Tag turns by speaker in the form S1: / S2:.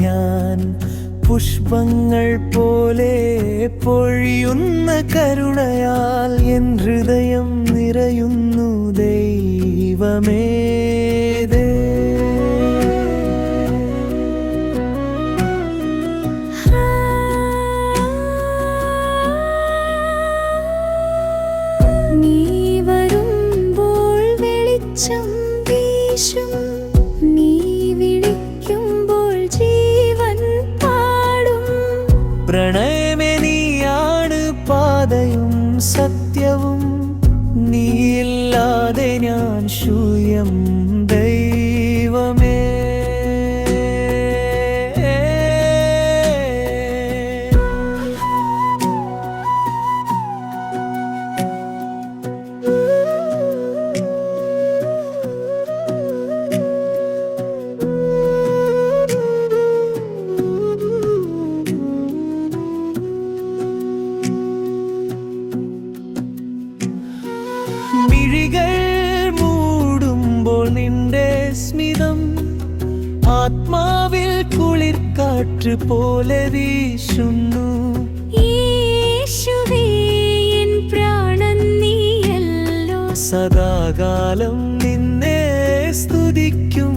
S1: ഞാൻ പുഷ്പങ്ങൾ പോലെ പൊഴിയുന്ന കരുണയാൽ എൻ ഹൃദയം നിറയുന്നു ദൈവമേ
S2: നീ വരുമ്പോൾ വെളിച്ചം വീശും
S1: പ്രണയമേ നീയാണ് പാതയും സത്യവും. നീയില്ലാതെ ഞാൻ ശൂന്യം മിഴികൾ മൂടുമ്പോൾ നിന്റെ സ്മിതം ആത്മാവിൽ കുളിർക്കാറ്റ് പോലെ വീശുന്നു. സദാകാലം നിന്നെ സ്തുതിക്കും